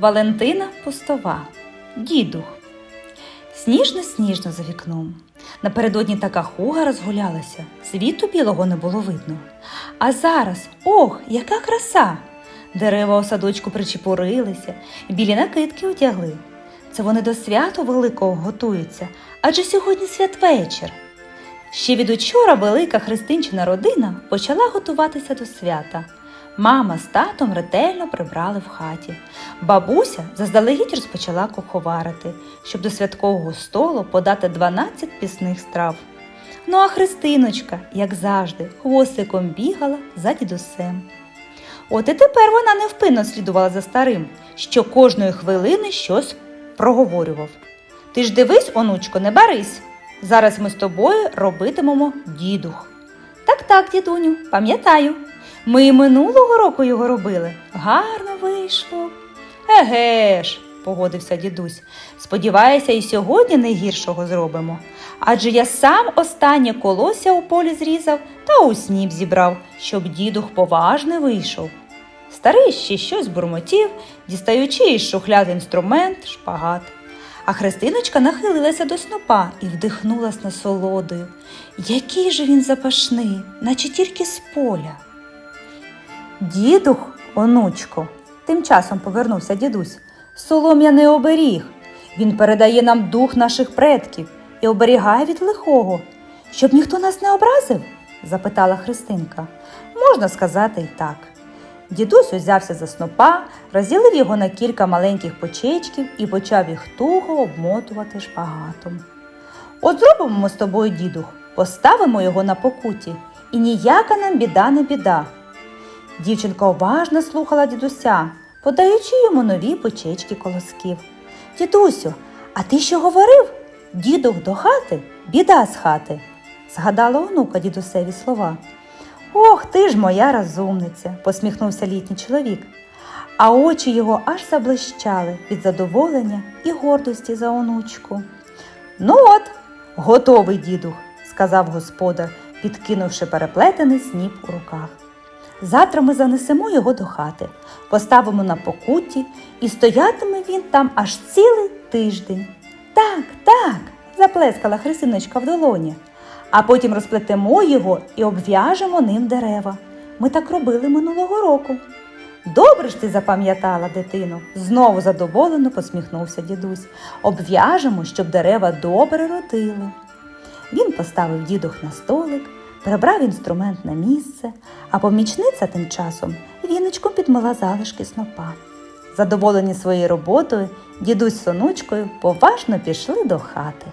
Валентина Пустова. Дідух. Сніжно-сніжно за вікном. Напередодні така хуга розгулялася, світу білого не було видно. А зараз, ох, яка краса! Дерева у садочку причепурилися, білі накидки одягли. Це вони до святу великого готуються, адже сьогодні святвечір. Ще від учора велика христинчина родина почала готуватися до свята. Мама з татом ретельно прибрали в хаті. Бабуся заздалегідь розпочала куховарити, щоб до святкового столу подати 12 пісних страв. Ну а Христиночка, як завжди, хвостиком бігала за дідусем. От і тепер вона невпинно слідувала за старим, що кожної хвилини щось проговорював. Ти ж дивись, онучко, не барись. Зараз ми з тобою робитимемо дідух. Так, так, дідуню, пам'ятаю. Ми і минулого року його робили. Гарно вийшло. Еге ж, погодився дідусь. Сподіваюся, і сьогодні не гіршого зробимо. Адже я сам останнє колося у полі зрізав та у сніп зібрав, щоб дідух поважний вийшов. Старий ще щось бурмотів, дістаючи із шухляд інструмент, шпагат. А Христиночка нахилилася до снопа і вдихнула з насолодою. Який же він запашний, наче тільки з поля. Дідух, онучко, тим часом повернувся дідусь. Солом'яний оберіг. Він передає нам дух наших предків і оберігає від лихого. Щоб ніхто нас не образив? запитала Христинка. Можна сказати і так. Дідусь узявся за снопа, розділив його на кілька маленьких почечків і почав їх туго обмотувати шпагатом. От зробимо ми з тобою дідух, поставимо його на покуті, і ніяка нам біда не біда. Дівчинка уважно слухала дідуся, подаючи йому нові почечки колосків. Дідусю, а ти що говорив? Дідух до хати, біда з хати, згадала онука дідусеві слова. Ох, ти ж моя розумниця, посміхнувся літній чоловік. А очі його аж заблищали від задоволення і гордості за онучку. Ну от, готовий дідух, сказав господар, підкинувши переплетений сніп у руках. Завтра ми занесемо його до хати, поставимо на покутті, і стоятиме він там аж цілий тиждень. Так, так, заплескала Христиночка в долоні. А потім розплетемо його і обв'яжемо ним дерева. Ми так робили минулого року. Добре ж ти запам'ятала, дитину, знову задоволено посміхнувся дідусь. Обв'яжемо, щоб дерева добре родили. Він поставив дідух на столик, прибрав інструмент на місце, а помічниця тим часом віночком підмила залишки снопа. Задоволені своєю роботою, дідусь з сонучкою поважно пішли до хати.